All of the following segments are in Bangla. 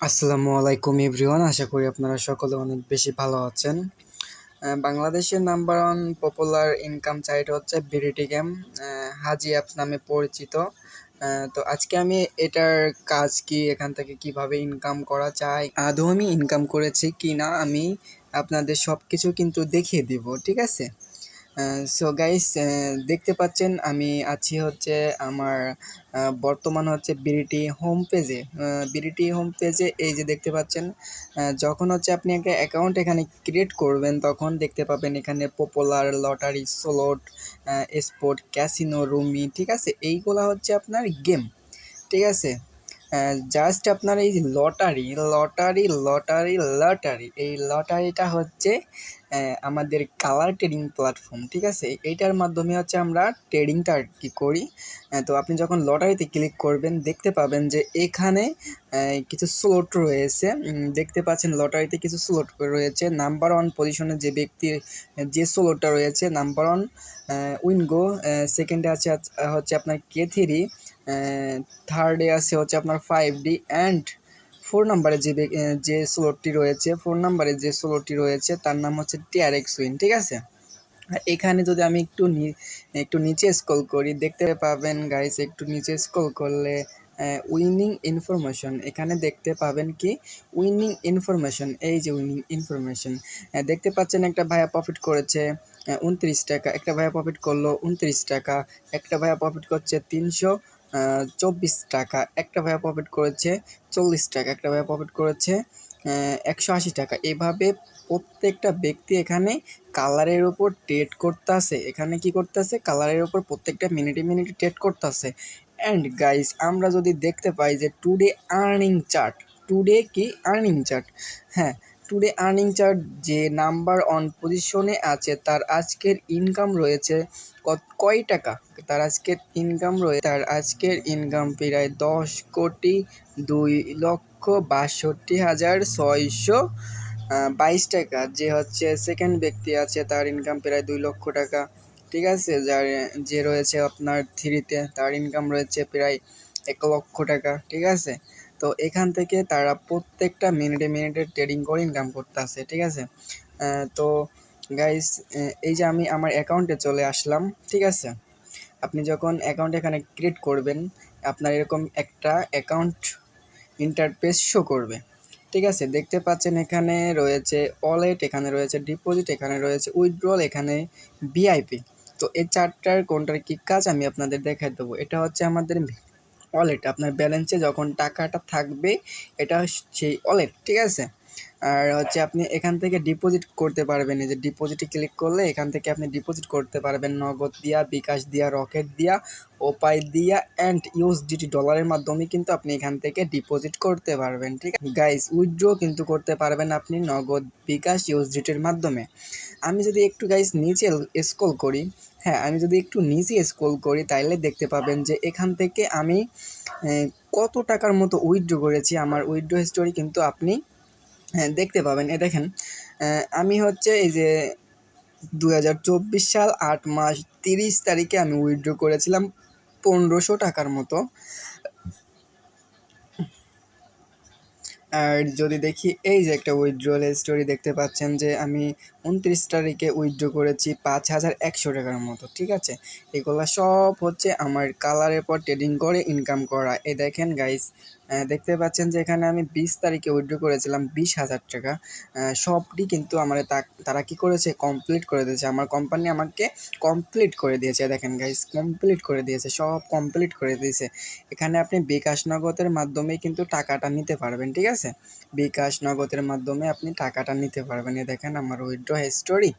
আসসালামু আলাইকুম এভরিওয়ান, আশা করি আপনারা সকলে অনেক বেশি ভালো আছেন। বাংলাদেশের number one popular income site হচ্ছে বিডিটি গেম হাজি অ্যাপস নামে পরিচিত। তো আজকে আমি এটার কাজ কি, এখান থেকে কীভাবে ইনকাম করা যায়, আদৌ আমি ইনকাম করেছি কি না আমি আপনাদের সব কিছু কিন্তু দেখিয়ে দিব, ঠিক আছে? সো গাইস দেখতে পাচ্ছেন আমি আছি হচ্ছে আমার বর্তমান হচ্ছে বিডিটি হোম পেজে বিডিটি হোম পেজে এই যে দেখতে পাচ্ছেন যখন হচ্ছে আপনি একটা অ্যাকাউন্ট এখানে ক্রিয়েট করবেন, তখন দেখতে পাবেন এখানে popular lottery slot sport casino rummy ঠিক আছে? এইগুলা হচ্ছে আপনার গেম ঠিক আছে? জাস্ট আপনার এই লটারি লটারি লটারি লটারি এই লটারিটা হচ্ছে আমাদের কালার ট্রেডিং প্ল্যাটফর্ম ঠিক আছে? এইটার মাধ্যমে হচ্ছে আমরা ট্রেডিংটা আর কি করি তো আপনি যখন লটারিতে ক্লিক করবেন, দেখতে পাবেন যে এখানে কিছু স্লট রয়েছে। দেখতে পাচ্ছেন লটারিতে কিছু স্লট রয়েছে। নাম্বার ওয়ান পজিশনে যে ব্যক্তির, যে স্লটটা রয়েছে নাম্বার ওয়ান উইনগো সেকেন্ডে আছে হচ্ছে আপনার কে থ্রি থার্ডে আছে হচ্ছে আপনার ফাইভ ডি অ্যান্ড ফোর নাম্বারে যে যে স্লটটি রয়েছে, ফোর নাম্বারে যে স্লটটি রয়েছে, তার নাম হচ্ছে টিআরএক্স উইন ঠিক আছে? আর এখানে যদি আমি একটু একটু নিচে স্ক্রল করি, দেখতে পাবেন গাইস একটু নিচে স্ক্রল করলে উইনিং ইনফরমেশন এখানে দেখতে পাবেন কি? উইনিং ইনফরমেশন এই যে উইনিং ইনফরমেশন দেখতে পাচ্ছেন একটা ভাইয়া প্রফিট করেছে উনত্রিশ টাকা, একটা ভাইয়া প্রফিট করল উনত্রিশ টাকা, একটা ভাইয়া প্রফিট করছে তিনশো চব্বিশ টাকা। একটা ভাইয়া প্রফিট করেছে চল্লিশ টাকা, একটা ভাইয়া প্রফিট করেছে একশো আশি টাকা। এভাবে প্রত্যেকটা ব্যক্তি এখানে কালারের ওপর ট্রেড করতেছে। এখানে কি করতেছে? কালারের ওপর প্রত্যেকটা মিনিটে মিনিটে ট্রেড করতেছে। অ্যান্ড গাইস আমরা যদি দেখতে পাই যে টুডে আর্নিং চার্ট টুডে কি আর্নিং চার্ট হ্যাঁ টুডে আর্নিং চার্ট যে নাম্বার অন পজিশনে আছে, তার আজকের ইনকাম রয়েছে কয় টাকা? তার আজকের ইনকাম রয়েছে তার আজকের ইনকাম প্রায় দশ কোটি দুই লক্ষ বাষট্টি হাজার ছয়শো বাইশ টাকা। যে হচ্ছে সেকেন্ড ব্যক্তি আছে, তার ইনকাম প্রায় দুই লক্ষ টাকা। ঠিক আছে? যার, যে রয়েছে আপনার থ্রিতে তার ইনকাম রয়েছে প্রায় এক লক্ষ টাকা। ঠিক আছে? তো এখান থেকে তারা প্রত্যেকটা মিনিটে মিনিটে ট্রেডিং করে ইনকাম করতে আসে ঠিক আছে? তো গাইস এই যে আমি আমার অ্যাকাউন্টে চলে আসলাম, ঠিক আছে? আপনি যখন অ্যাকাউন্ট এখানে ক্রিয়েট করবেন, আপনার এরকম একটা অ্যাকাউন্ট ইন্টারফেস শো করবে, ঠিক আছে? দেখতে পাচ্ছেন এখানে রয়েছে ওয়ালেট এখানে রয়েছে ডিপোজিট এখানে রয়েছে উইথড্রল এখানে ভিআইপি তো এই চারটার কোনটার কি কাজ আমি আপনাদের দেখাই দেবো। এটা হচ্ছে আমাদের ওয়ালেট আপনার ব্যালেন্সে যখন টাকাটা থাকবে, এটা সেই ওয়ালেট ঠিক আছে? আর হচ্ছে আপনি এখান থেকে ডিপোজিট করতে পারবেন, এই যে ডিপোজিটে ক্লিক করলে এখান থেকে আপনি ডিপোজিট করতে পারবেন। নগদ দিয়া, বিকাশ দিয়া রকেট দিয়া ওপাই দিয়া অ্যান্ড ইউএসডিটি ডলারের মাধ্যমে কিন্তু আপনি এখান থেকে ডিপোজিট করতে পারবেন, ঠিক আছে? গাইস উইথড্র কিন্তু করতে পারবেন আপনি নগদ, বিকাশ ইউএসডিটির মাধ্যমে। আমি যদি একটু গাইস নিচে স্ক্রল করি হ্যাঁ আমি যদি একটু নিচে স্ক্রল করি, তাইলে দেখতে পাবেন যে এখান থেকে আমি কত টাকার মতো উইথড্র করেছি। আমার উইথড্র হিস্টোরি কিন্তু আপনি দেখতে পাবেন। এ দেখেন আমি হচ্ছে এই যে দু হাজার চব্বিশ সাল আট মাস তিরিশ তারিখে আমি উইথড্র করেছিলাম পনেরোশো টাকার মতো। আর যদি দেখি এই যে একটা উইথড্রল স্টোরি দেখতে পাচ্ছেন যে আমি উনত্রিশ তারিখে উইথড্র করেছি পাঁচ হাজার একশো টাকার মতো, ঠিক আছে? এগুলো সব হচ্ছে আমার কালারের পর ট্রেডিং করে ইনকাম করা। এ দেখেন গাইস দেখতে পাচ্ছেন যে এখানে আমি বিশ তারিখে উইথড্র করেছিলাম বিশ হাজার টাকা। সবটি কিন্তু আমার তারা কি করেছে? কমপ্লিট করে দিয়েছে। আমার কোম্পানি আমাকে কমপ্লিট করে দিয়েছে। দেখেন গাইস কমপ্লিট করে দিয়েছে। সব কমপ্লিট করে দিয়েছে। এখানে আপনি বিকাশ নগদের মাধ্যমে কিন্তু টাকাটা নিতে পারবেন, ঠিক আছে? বিকাশ নগদের মাধ্যমে আপনি টাকাটা নিতে পারবেন। এই দেখেন আমার উইথড্র হিস্টোরি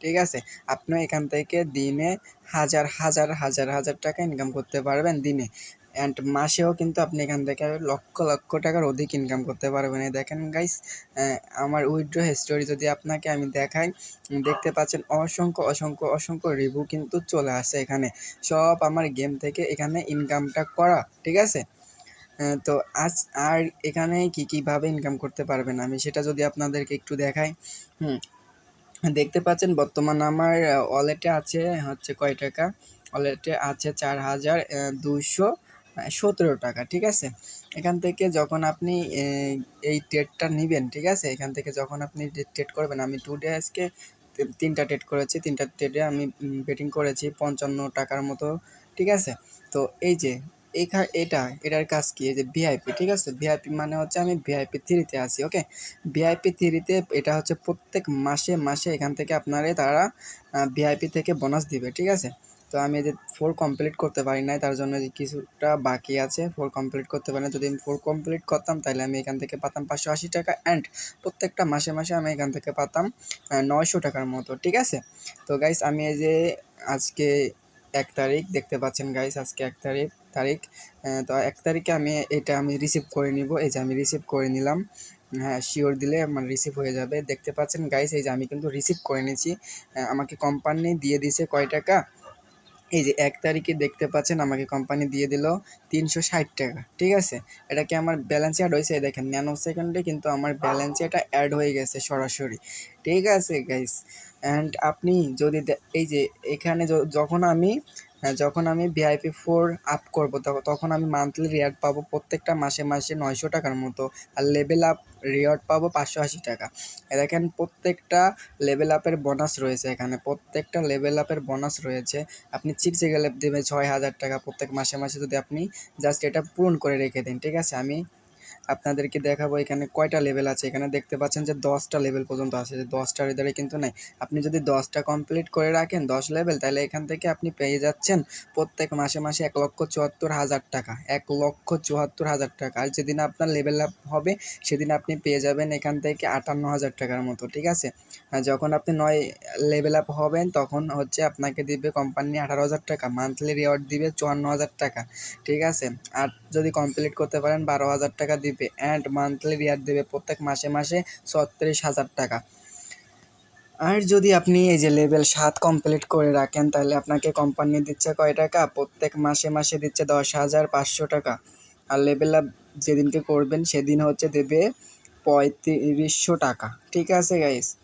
ঠিক আছে? আপনি এখান থেকে দিনে হাজার হাজার হাজার হাজার টাকা ইনকাম করতে পারবেন দিনে। অ্যান্ড মাসেও কিন্তু আপনি এখান থেকে লক্ষ লক্ষ টাকার অধিক ইনকাম করতে পারবেন। এই দেখেন গাইস আমার উইথড্র হিস্টোরি যদি আপনাকে আমি দেখাই দেখতে পাচ্ছেন অসংখ্য অসংখ্য অসংখ্য রিভিউ কিন্তু চলে আসে এখানে। সব আমার গেম থেকে এখানে ইনকামটা করা, ঠিক আছে? তো আজ আর এখানে কি, কীভাবে ইনকাম করতে পারবেন আমি সেটা যদি আপনাদেরকে একটু দেখাই, হুম। দেখতে পাচ্ছেন বর্তমান আমার ওয়ালেটে আছে হচ্ছে কয় টাকা? ওয়ালেটে আছে চার হাজার দুশো সতেরো টাকা, ঠিক আছে? এখান থেকে যখন আপনি এই ট্রেডটা নেবেন, ঠিক আছে? এখান থেকে যখন আপনি ট্রেড করবেন, আমি টু ডে আজকে তিনটা ট্রেড করেছি, তিনটা ট্রেডে আমি বেটিং করেছি পঞ্চান্ন টাকার মতো, ঠিক আছে? তো এই যে এইখা এটা, এটার কাজ কি? এই যে ভিআইপি ঠিক আছে? ভিআইপি মানে হচ্ছে আমি ভিআইপি থ্রিতে আছি, ওকে? ভিআইপি থ্রিতে এটা হচ্ছে প্রত্যেক মাসে মাসে এখান থেকে আপনারে তারা ভিআইপি থেকে বোনাস দিবে, ঠিক আছে? তো আমি যে ফোর কমপ্লিট করতে পারি নাই, তার জন্য যে কিছুটা বাকি আছে ফোর কমপ্লিট করতে পারি না যদি আমি ফোর কমপ্লিট করতাম, তাহলে আমি এখান থেকে পাতাম পাঁচশো আশি টাকা অ্যান্ড প্রত্যেকটা মাসে মাসে আমি এখান থেকে পাতাম নয়শো টাকার মতো, ঠিক আছে? তো গাইস আমি এই যে আজকে এক তারিখ দেখতে পাচ্ছেন গাইস আজকে এক তারিখ তারিখ তো এক তারিখে আমি এটা আমি রিসিভ করে নিব, এই যে আমি রিসিভ করে নিলাম। হ্যাঁ শিওর দিলে আমার রিসিভ হয়ে যাবে। দেখতে পাচ্ছেন গাইস এই যে আমি কিন্তু রিসিভ করে নিয়েছি। আমাকে কোম্পানি দিয়ে দিছে কয় টাকা? এই যে এক তারিখে দেখতে পাচ্ছেন আমাকে কোম্পানি দিয়ে দিল তিনশো ষাট টাকা, ঠিক আছে? এটা কি আমার ব্যালেন্স অ্যাড হয়েছে? দেখেন ন্যানো সেকেন্ডে কিন্তু আমার ব্যালেন্সে এটা অ্যাড হয়ে গেছে সরাসরি, ঠিক আছে গাইস অ্যান্ড আপনি যদি এই যে এখানে যখন আমি যখন আমি ভিআইপি ফোর আপ করব, তখ- তখন আমি মান্থলি রিয়ার্ড পাবো প্রত্যেকটা মাসে মাসে নয়শো টাকার মতো। আর লেভেল আপ রিওয়ার্ড পাবো পাঁচশো আশি টাকা। দেখেন, প্রত্যেকটা লেভেল আপের বোনাস রয়েছে এখানে। প্রত্যেকটা লেভেল আপের বোনাস রয়েছে। আপনি চিপসে গেলে দেবে ছয় হাজার টাকা প্রত্যেক মাসে মাসে যদি আপনি জাস্ট এটা পূরণ করে রেখে দিন, ঠিক আছে? আমি আপনাদেরকে দেখাবো, এখানে কয়টা লেভেল আছে? এখানে দেখতে পাচ্ছেন যে দশটা লেভেল পর্যন্ত আছে। যে দশটার এদারে কিন্তু নাই। আপনি যদি দশটা কমপ্লিট করে রাখেন, দশ লেভেল তাহলে এখান থেকে আপনি পেয়ে যাচ্ছেন প্রত্যেক মাসে মাসে এক লক্ষ চুয়াত্তর হাজার টাকা। এক লক্ষ চুয়াত্তর হাজার টাকা। আর যেদিন আপনার লেভেল আপ হবে, সেদিন আপনি পেয়ে যাবেন এখান থেকে আটান্ন হাজার টাকার মতো, ঠিক আছে? যখন আপনি নয় লেভেল আপ হবেন, তখন হচ্ছে আপনাকে দিবে কোম্পানি আঠারো হাজার টাকা। মান্থলি রিওয়ার্ড দিবে চুয়ান্ন হাজার টাকা, ঠিক আছে? আর যদি কমপ্লিট করতে পারেন, বারো হাজার টাকা দিবে অ্যান্ড মান্থলি রিয়ার দেবে প্রত্যেক মাসে মাসে ছত্রিশ হাজার টাকা। আর যদি আপনি এই যে লেভেল সাত কমপ্লিট করে রাখেন, তাহলে আপনাকে কোম্পানি দিচ্ছে কয় টাকা? প্রত্যেক মাসে মাসে দিচ্ছে দশ হাজার পাঁচশো টাকা। আর লেভেল আপ যেদিনকে করবেন, সেদিন হচ্ছে দেবে পঁয়ত্রিশশো টাকা। ঠিক আছে গাইস